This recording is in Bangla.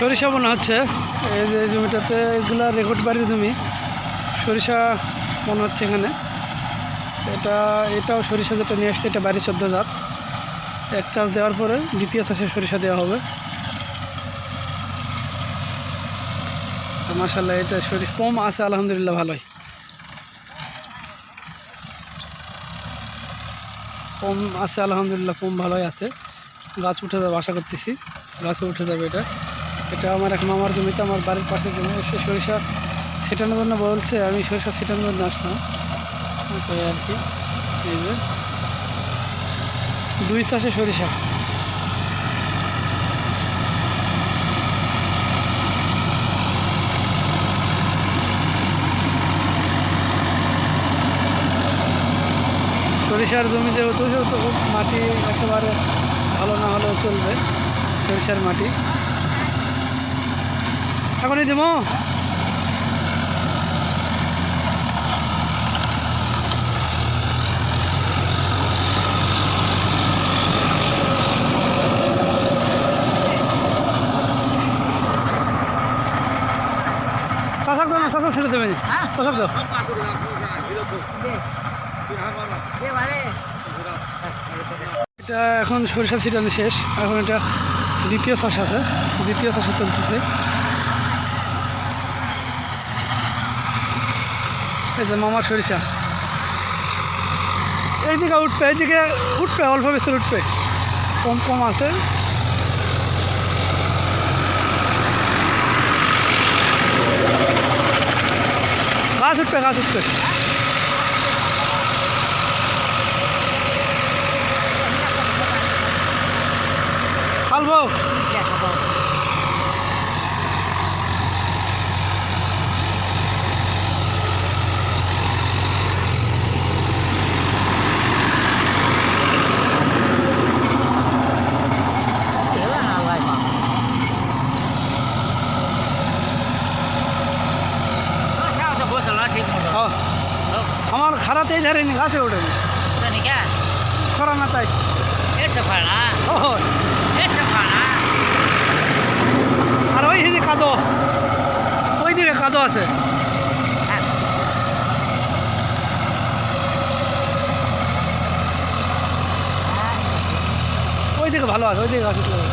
সরিষা বোনা হচ্ছে। এই যে জমিটাতে এগুলা রেকর্ড বাড়ির জমি। সরিষা বোনা হচ্ছে এখানে। এটা, এটাও সরিষা যেটা নিয়ে আসছে, এটা বাড়ির চোদ্দ জাত। এক চাষ দেওয়ার পরে দ্বিতীয় চাষে সরিষা দেওয়া হবে। মাসাল্লাহ এটা সরিষা কম আছে, আলহামদুলিল্লাহ, ভালোই। কম আছে, আলহামদুলিল্লাহ, কম ভালোই আছে। গাছ উঠে যাবে, আশা করতেছি। গাছে উঠে যাবে এটা। এটা আমার এক মামার জমিতে, আমার বাড়ির পাশে জমি এসে সরিষা ছেটানোর জন্য বলছে, আমি সরিষা ছেটানোর জন্য আসলাম। তো এই আর কি, এই যে। দুই চাষে সরিষা। সরিষার জমি যেহেতু, সেহেতু মাটি একেবারে ভালো না হলেও চলবে, সরিষার মাটি। এখনই দেবো। শাসক দাও শাসক ছেড়ে শাসক দাও এটা এখন সরিষা ছিটানো শেষ এখন এটা দ্বিতীয় চাষ আছে। দ্বিতীয় চাষে চলতেছে। এই মামার সরিষা। এইদিকে উঠবে এইদিকে উঠবে, অল্প বেশি উঠবে। কম কম আছে। গাছ উঠবে গাছ উঠবে। খালবো হ্যাঁ। আমার খারাতেই ধরেনি গাছে। ওঠেনি খরা না তাই। ও আর ওই দিকে কাদো। ওই দিকে কাদো আছে। ওই দিকে ভালো আছে ওই দিকে হবে।